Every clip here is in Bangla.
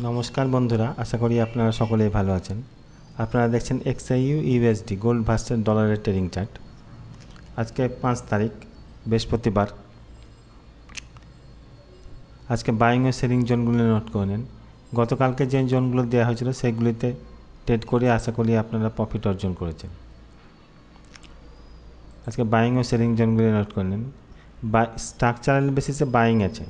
নমস্কার বন্ধুরা, আশা করি আপনারা সকলেই ভালো আছেন। আপনারা দেখছেন এক্সআইইউ ইউএসডি গোল্ড ভার্সেস ডলারের ট্রেডিং চার্ট আজকে পাঁচ তারিখ, বৃহস্পতিবার। আজকে বাইং ও সেলিং জোনগুলো নোট করে নিন। গতকালকে যে জোনগুলো দেওয়া হয়েছিল, সেগুলিতে ট্রেড করে আশা করি আপনারা প্রফিট অর্জন করেছেন। আজকে বাইং ও সেলিং জোনগুলি নোট করে নিন। বাই স্ট্রাকচারাল বেসিসে বাইং আছে।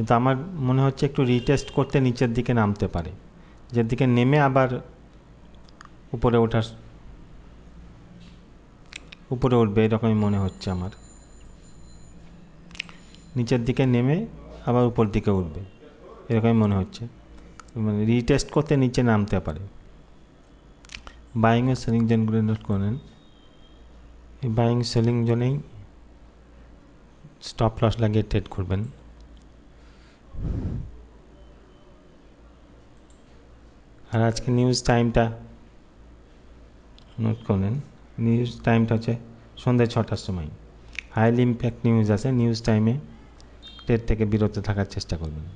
কিন্তু আমার মনে হচ্ছে একটু রিটেস্ট করতে নিচের দিকে নামতে পারে। যে দিকে নেমে আবার উপরে ওঠার, উপরে উঠবে এরকমই মনে হচ্ছে আমার। নিচের দিকে নেমে আবার উপর দিকে উঠবে, এরকমই মনে হচ্ছে। মানে রিটেস্ট করতে নিচে নামতে পারে। বাইং সেলিং জোনগুলো নোট করেন এই বাইং সেলিং জোনেই স্টপ লস লাগিয়ে ট্রেড করবেন। আর আজকে নিউজ টাইমটা নোট করেন নিউজ টাইমটা হচ্ছে সন্ধ্যে ছটার সময়। হাইলি ইম্প্যাক্ট নিউজ আছে নিউজ টাইমে ট্রেড থেকে বিরত থাকার চেষ্টা করবেন।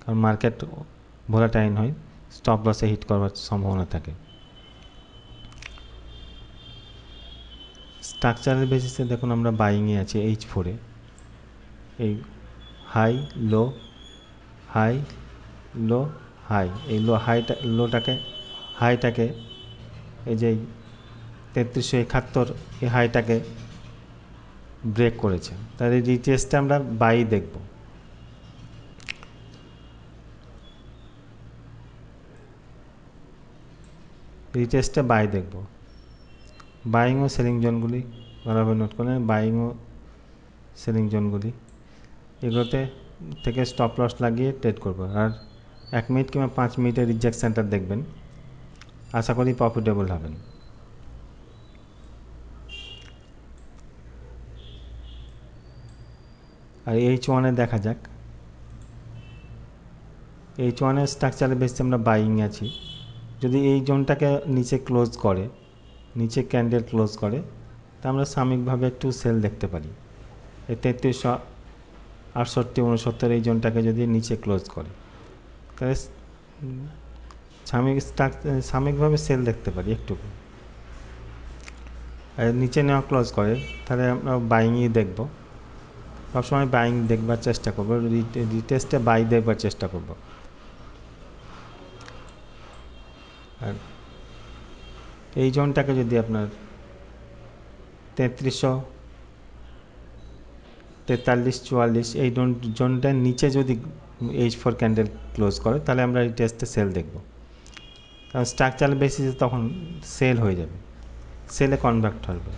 কারণ মার্কেট ভোলাটাইন হয় স্টপ লসে হিট করবার সম্ভাবনা থাকে। স্ট্রাকচারের বেসিসে দেখুন, আমরা বাইংয়ে আছি এইচ ফোরে এই high low high, low, high. এই লো হাইটা, লোটাকে, হাইটাকে, এই যে তেত্রিশশো একাত্তর এই হাইটাকে ব্রেক করেছে। তাহলে এই রিটেস্টে আমরা বাই দেখব। রিটেস্টে বাই দেখব। বাইং ও সেলিং জোনগুলি ভালোভাবে নোট করেন বাইং ও সেলিং জোনগুলি, এগুলোতে থেকে স্টপ লস লাগিয়ে ট্রেড করব। আর এক মিনিট কিংবা পাঁচ মিনিটের রিজেক্ট সেন্টার দেখবেন। আশা করি প্রফিটেবল হবেন। আর এইচ ওয়ানে দেখা যাক। এইচ ওয়ানের স্ট্রাকচারে বেশি আমরা বাইং আছি। যদি এই জোনটাকে নিচে ক্লোজ করে, নিচে ক্যান্ডেল ক্লোজ করে তা আমরা সাময়িকভাবে একটু সেল দেখতে পারি। এই তেত্রিশশো আটষট্টি, উনসত্তর এই জোনটাকে যদি নিচে ক্লোজ করে। তাহলে সাময়িক সাময়িকভাবে সেল দেখতে পারি একটু। আর নিচে নেওয়া ক্লোজ করে, তাহলে আমরা বাইংই দেখব। সবসময় বাইং দেখবার চেষ্টা করব রিটেস্টে বাই দেখবার চেষ্টা করব। আর এই জোনটাকে যদি আপনার তেত্রিশশো তেতাল্লিশ, চুয়াল্লিশ, এই জোনটার নিচে যদি এইচ ফোর ক্যান্ডেল ক্লোজ করে, তাহলে আমরা এই টেস্টে সেল দেখব। কারণ স্ট্রাকচারাল বেসিসে তখন সেল হয়ে যাবে। সেলে কনভার্ট হবে।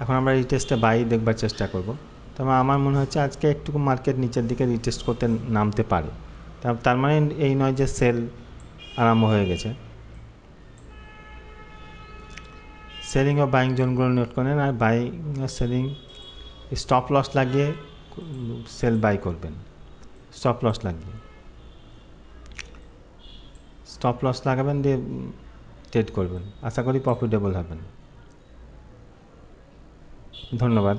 এখন আমরা এই টেস্টে বাই দেখবার চেষ্টা করব। তবে আমার মনে হচ্ছে আজকে একটু মার্কেট নিচের দিকে রিটেস্ট করতে নামতে পারে। তার মানে এই নয় যে সেল আরম্ভ হয়ে গেছে। সেলিং ও বাইং জোনগুলো নোট করেন আর বাইং সেলিং স্টপ লস লাগিয়ে সেল বাই করবেন। স্টপ লস লাগিয়ে। স্টপ লস লাগাবেন দিয়ে ট্রেড করবেন। আশা করি প্রফিটেবল হবেন। ধন্যবাদ।